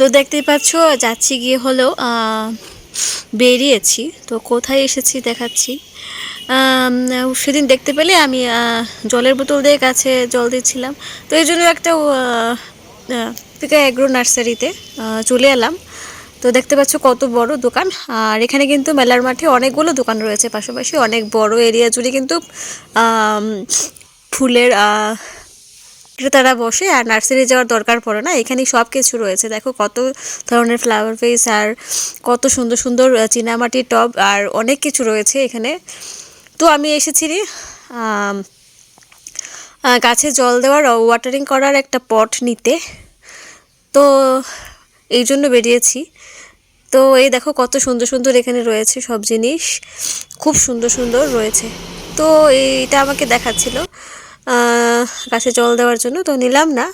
তো দেখতেই পাচ্ছ, যাচ্ছি গিয়ে হলো বেরিয়েছি। তো কোথায় এসেছি দেখাচ্ছি। সেদিন দেখতে পেলে আমি জলের বোতল দিয়ে গাছে জল দিচ্ছিলাম। তো এই জন্য একটা পিকা অ্যাগ্রো নার্সারিতে চলে এলাম। তো দেখতে পাচ্ছ কত বড় দোকান। আর এখানে কিন্তু মেলার মাঠে অনেকগুলো দোকান রয়েছে। পাশাপাশি অনেক বড় এরিয়া জুড়ে কিন্তু ফুলের ক্রেতারা বসে আর নার্সারি যাওয়ার দরকার পড়ে না। এখানেই সব কিছু রয়েছে। দেখো কত ধরনের ফ্লাওয়ার ফেস আর কত সুন্দর সুন্দর চীনামাটির টব আর অনেক কিছু রয়েছে এখানে। তো আমি এসেছি গাছে জল দেওয়ার ওয়াটারিং করার একটা পট নিতে। তো এই জন্য বেরিয়েছি। তো এই দেখো কত সুন্দর সুন্দর এখানে রয়েছে সব জিনিস। খুব সুন্দর সুন্দর রয়েছে। তো এইটা আমাকে দেখাচ্ছিল। গাছে জল দেওয়ার জন্য তো নিলাম না।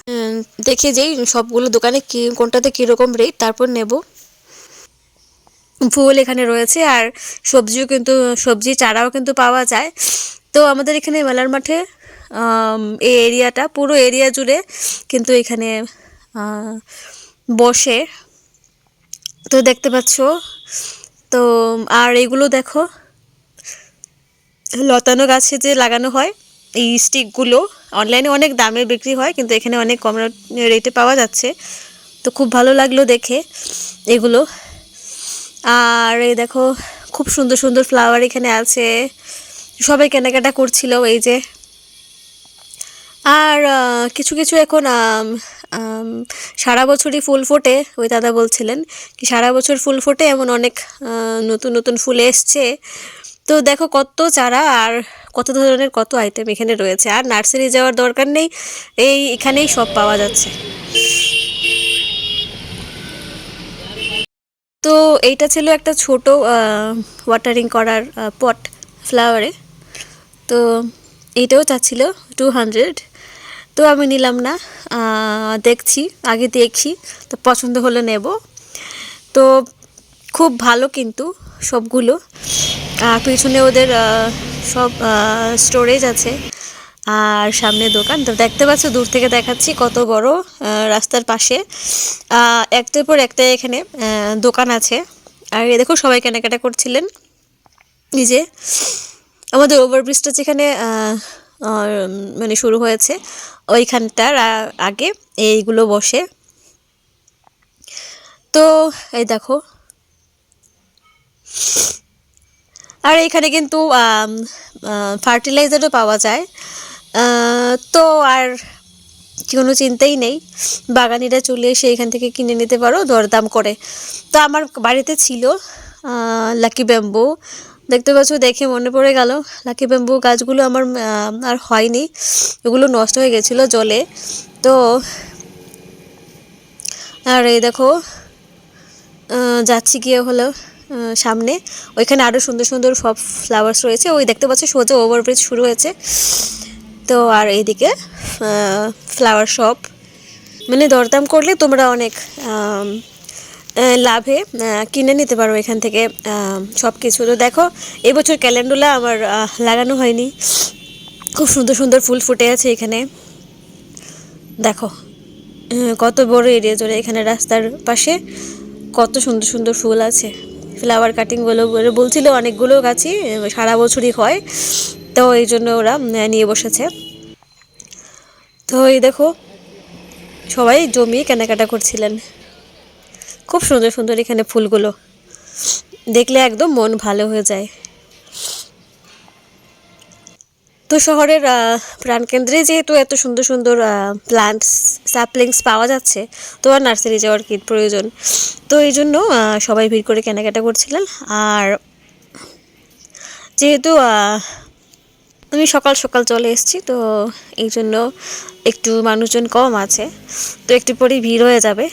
দেখে যেই সবগুলো দোকানে কি, কোনটাতে কীরকম রেট তারপর নেব। ফুল এখানে রয়েছে আর সবজিও কিন্তু, সবজি চারাও কিন্তু পাওয়া যায়। তো আমাদের এখানে মেলার মাঠে এই এরিয়াটা পুরো এরিয়া জুড়ে কিন্তু এখানে বসে। তো দেখতে পাচ্ছ, তো, আর এগুলো দেখো, লতানো গাছে যে লাগানো হয় এই স্টিকগুলো অনলাইনে অনেক দামে বিক্রি হয়, কিন্তু এখানে অনেক কম রেটে পাওয়া যাচ্ছে। তো খুব ভালো লাগল দেখে এগুলো। আর এই দেখো, খুব সুন্দর সুন্দর ফ্লাওয়ার এখানে আছে। সবাই কেনাকাটা করছিল এই যে। আর কিছু কিছু এখন সারা বছরই ফুল ফোটে, ওই দাদা বলছিলেন। কি সারা বছর ফুল ফোটে, এমন অনেক নতুন নতুন ফুল এসছে। তো দেখো কত চারা আর কত ধরনের কত আইটেম এখানে রয়েছে। আর নার্সারি যাওয়ার দরকার নেই, এই এখানেই সব পাওয়া যাচ্ছে। তো এইটা ছিল একটা ছোট ওয়াটারিং করার পট ফ্লাওয়ারে তো এইটাও চাচ্ছিল টু হান্ড্রেড তো আমি নিলাম না দেখছি, আগে দেখি, তো পছন্দ হলে নেব। তো খুব ভালো কিন্তু সবগুলো। পিছনে ওদের সব স্টোরেজ আছে। আর সামনে দোকান। তো দেখতে পাচ্ছ, দূর থেকে দেখাচ্ছি কত বড় রাস্তার পাশে। একটার পর একটা এখানে দোকান আছে। আর এ দেখো, সবাই কেনাকাটা করছিলেন। নিজে আমাদের ওভারব্রিজটা যেখানে মানে শুরু হয়েছে, ওইখানটার আগে এইগুলো বসে। তো, এই দেখো আর এখানে কিন্তু ফার্টিলাইজারও পাওয়া যায়। তো আর কোনো চিন্তাই নেই। বাগানিরা চলে এসে এখান থেকে কিনে নিতে পারো, দরদাম করে। তো আমার বাড়িতে ছিল লাকি ব্যাম্বু। দেখতে পাচ্ছ, দেখে মনে পড়ে গেল, লাকি ব্যাম্বু গাছগুলো আমার আর হয়নি। এগুলো নষ্ট হয়ে গেছিল জলে। তো আর এই দেখো যাচ্ছি গিয়ে হলো। সামনে। ওইখানে আরও সুন্দর সুন্দর সব ফ্লাওয়ার্স রয়েছে। ওই দেখতে পাচ্ছ, সোজা ওভারব্রিজ শুরু হয়েছে। তো আর এইদিকে ফ্লাওয়ার শপ মানে দরদাম করলে তোমরা অনেক লাভে কিনে নিতে পারো এখান থেকে সব কিছু তো দেখো, এবছর ক্যালেন্ডুলা আমার লাগানো হয়নি। খুব সুন্দর সুন্দর ফুল ফুটে আছে এখানে। দেখো কত বড় এরিয়া জুড়ে এখানে রাস্তার পাশে কত সুন্দর সুন্দর ফুল আছে। ফ্লাওয়ার কাটিংগুলো বলে বলছিল অনেকগুলো গাছই সারা বছরই হয়। তো এই জন্য ওরা নিয়ে বসেছে। তো এই দেখো, সবাই জমি কেনাকাটা করছিলেন। খুব সুন্দর সুন্দর এখানে ফুলগুলো। দেখলে একদম মন ভালো হয়ে যায়। তো শহরের প্রাণকেন্দ্রে যেহেতু এত সুন্দর সুন্দর প্লান্টস স্যাপলিংস পাওয়া যাচ্ছে, তো আর নার্সারি যাওয়ার কি প্রয়োজন? তো এই জন্য সবাই ভিড় করে কেনাকাটা করছিলেন। আর যেহেতু আমি সকাল সকাল চলে এসেছি, তো এই জন্য একটু মানুষজন কম আছে, তো একটু পরেই ভিড় হয়ে যাবে।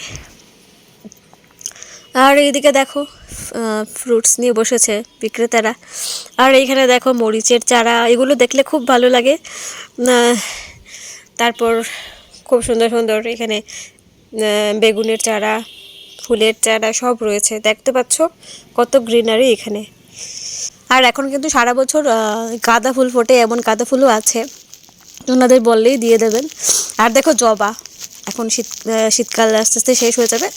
আর এইদিকে দেখো ফ্রুটস নিয়ে বসেছে বিক্রেতারা। আর এইখানে দেখো মরিচের চারা, এগুলো দেখলে খুব ভালো লাগে। তারপর খুব সুন্দর সুন্দর এখানে বেগুনের চারা, ফুলের চারা সব রয়েছে। দেখতে পাচ্ছ কত গ্রিনারি এখানে। আর এখন কিন্তু সারা বছর গাঁদা ফুল ফোটে, এমন গাঁদা ফুলও আছে। ওনাদের বললেই দিয়ে দেবেন। আর দেখো জবা, এখন শীত শীতকাল আস্তে আস্তে শেষ হয়ে যাবে।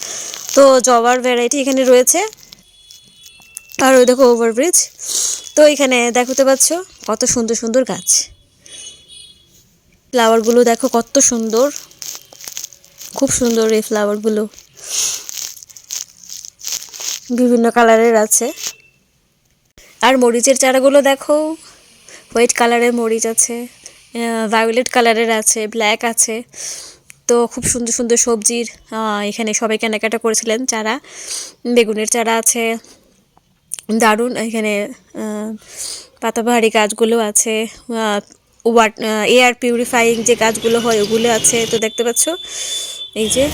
তো জবার ভ্যারাইটি এখানে রয়েছে। আর ওই দেখো ওভারব্রিজ তো এখানে দেখতে পাচ্ছ কত সুন্দর সুন্দর গাছ। ফ্লাওয়ারগুলো দেখো কত সুন্দর। খুব সুন্দর এই ফ্লাওয়ারগুলো বিভিন্ন কালারের আছে। আর মরিচের চারাগুলো দেখো। হোয়াইট কালারের মরিচ আছে। ভায়োলেট কালারের আছে ব্ল্যাক আছে। তো খুব সুন্দর সুন্দর সবজির এখানে সবাই কেনাকাটা করেছিলেন চারা। বেগুনের চারা আছে, দারুণ এখানে পাতাবাহারি গাছগুলো আছে ওয়াট এয়ার পিউরিফাইং যে গাছগুলো হয় ওগুলো আছে, তো দেখতে পাচ্ছ? এই যে।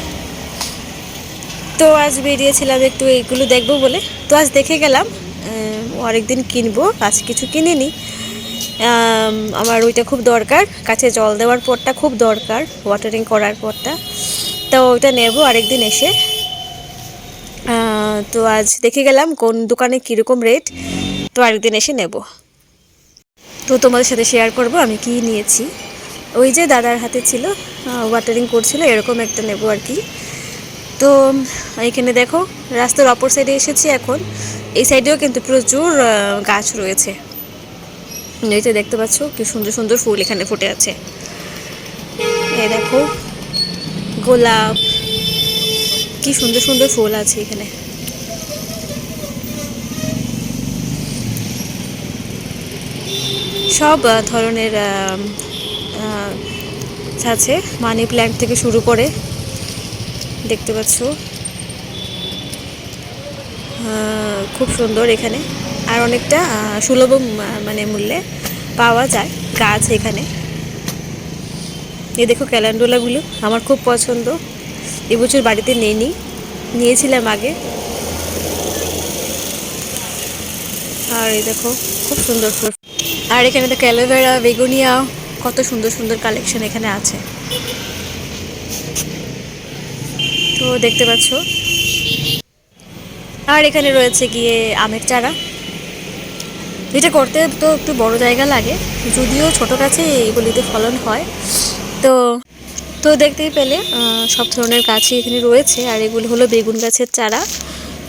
তো আজ বেরিয়েছিলাম একটু এইগুলো দেখব বলে। তো আজ দেখে গেলাম আরেকদিন কিনবো, আজ কিছু কিনিনি। আমার ওইটা খুব দরকার। কাছে জল দেওয়ার পরটা খুব দরকার ওয়াটারিং করার পরটা তো ওইটা নেব আরেকদিন এসে। তো আজ দেখে গেলাম কোন দোকানে কীরকম রেট তো আরেকদিন এসে নেব। তো তোমাদের সাথে শেয়ার করব, আমি কি নিয়েছি। ওই যে দাদার হাতে ছিল ওয়াটারিং করছিল, এরকম একটা নেব আর কি। তো এখানে দেখো, রাস্তার অপর সাইডে এসেছি এখন। এই সাইডেও কিন্তু প্রচুর গাছ রয়েছে। এই যে দেখতে পাচ্ছ, কি সুন্দর সুন্দর ফুল এখানে ফুটে আছে। এই দেখো, গোলাপ, কি সুন্দর সুন্দর ফুল আছে এখানে। সব ধরনের আছে মানি প্ল্যান্ট থেকে শুরু করে, দেখতে পাচ্ছ। খুব সুন্দর এখানে। আর অনেকটা সুলভ মানে মূল্যে পাওয়া যায় গাছ এখানে। এই দেখো ক্যালেন্ডুলাগুলো, আমার খুব পছন্দ। এবছর বাড়িতে নেইনি, নিয়েছিলাম আগে। আর এই দেখো, খুব সুন্দর ফুল আর এখানে তো অ্যালোভেরা, বেগুনিয়া, কত সুন্দর সুন্দর কালেকশন এখানে আছে। তো দেখতে পাচ্ছ? আর এখানে রয়েছে গিয়ে আমের চারা। এটা করতে তো একটু বড় জায়গা লাগে, যদিও ছোট গাছে এইগুলিতে ফলন হয়। তো তো দেখতেই পেলে সব ধরনের গাছই এখানে রয়েছে, আর এগুলো হলো বেগুন গাছের চারা।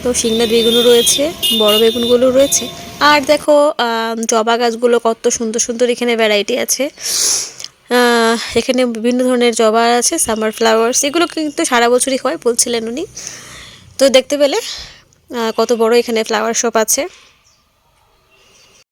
তো শিংলা বেগুনও রয়েছে, বড় বেগুনগুলো রয়েছে। আর দেখো জবা গাছগুলো কত সুন্দর সুন্দর এখানে ভ্যারাইটি আছে। এখানে বিভিন্ন ধরনের জবা আছে সামার ফ্লাওয়ার্স এগুলো কিন্তু সারা বছরই হয় বলছিলেন উনি। তো দেখতে পেলে কত বড় এখানে ফ্লাওয়ার শপ আছে।